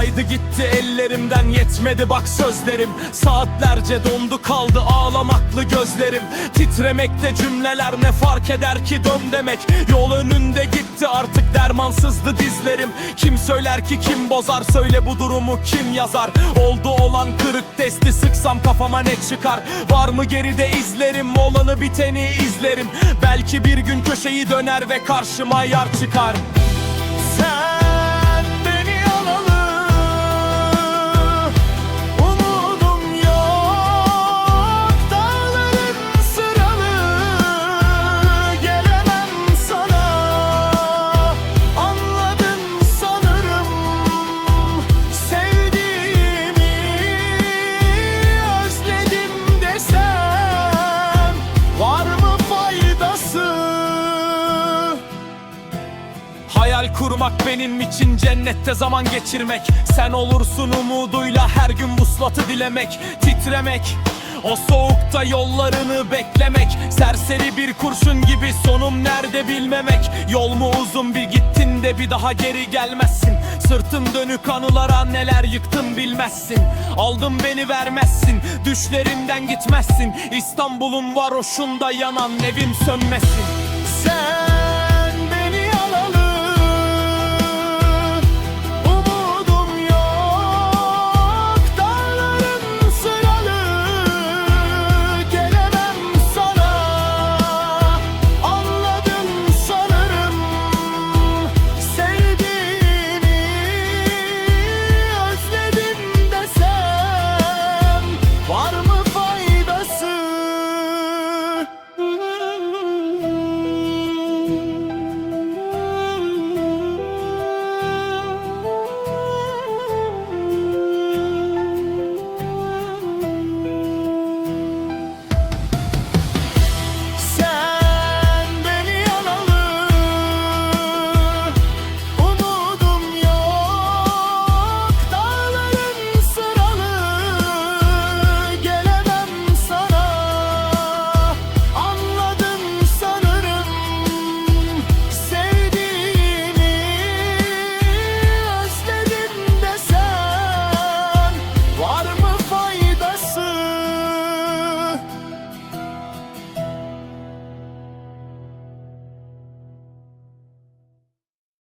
Kaydı gitti ellerimden yetmedi bak sözlerim. Saatlerce dondu kaldı ağlamaklı gözlerim. Titremekte cümleler ne fark eder ki dön demek? Yol önünde gitti artık dermansızdı dizlerim. Kim söyler ki kim bozar söyle bu durumu kim yazar? Oldu olan kırık testi sıksam kafama ne çıkar? Var mı geride izlerim olanı biteni izlerim. Belki bir gün köşeyi döner ve karşıma yar çıkar kurmak benim için cennette zaman geçirmek. Sen olursun umuduyla her gün vuslatı dilemek Titremek. O soğukta yollarını beklemek Serseri bir kurşun gibi sonum nerede bilmemek. Yol mu uzun bir gittin de bir daha geri gelmezsin. Sırtın dönük anılara neler yıktın bilmezsin. Aldın beni vermezsin Düşlerimden gitmezsin. İstanbul'un varoşunda yanan evim sönmesin